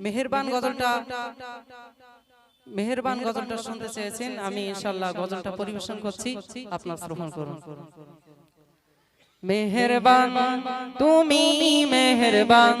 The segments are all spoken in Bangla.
মেহেরবান গজলটা মেহেরবান গজলটা শুনতে চেয়েছেন আমি ইনশাল্লাহ গজলটা পরিবেশন করছি আপনার শ্রবণ করুন। মেহেরবান তুমি মেহেরবান।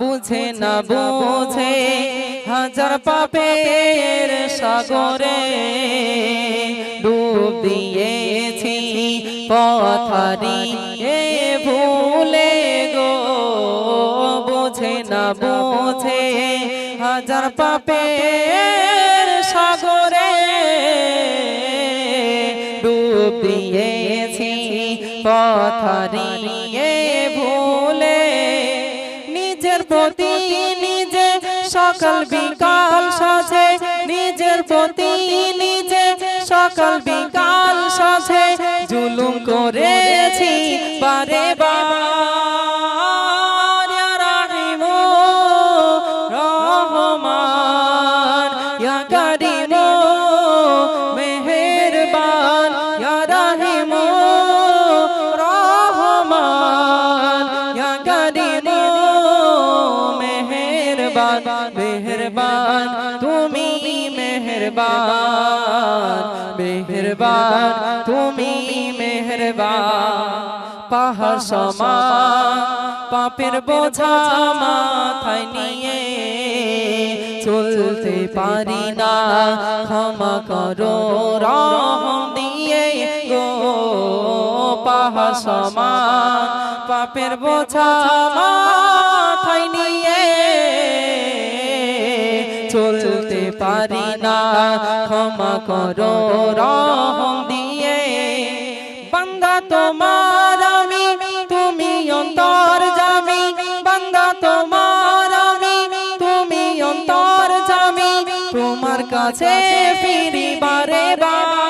বুঝে না বুঝে হাজার পাপের সাগরে ডুব দিয়েছি পথারি এ ভুলে গো। বুঝে না বুঝে হাজার পাপের সাগরে ডুব দিয়েছি পথারি এ ভুলে প্রতি নিজে, সকাল বিকাল সাজে। নিজের প্রতি নিজে, সকাল বিকাল সাজে। জুলুম করেছি, বারে বার রাহিম রহমান মেহেরবান মেহেরবান তুমি মেহেরবান মেহেরবান তুমি মেহেরবান পাহাড় সমান পাপের বোঝা মাথায় নিয়ে চলতে পারি না ক্ষমা করো রহম দিয়ে গো পাহাড় সমান পাপের বোঝা মাথায় নিয়ে পারি না ক্ষমা করো, রহম দিয়ে। বান্দা তোমার আমি, তুমি অন্তর জামি। বান্দা তোমার আমি, তুমি অন্তর জামি। তোমার কাছে ফিরি বারে বার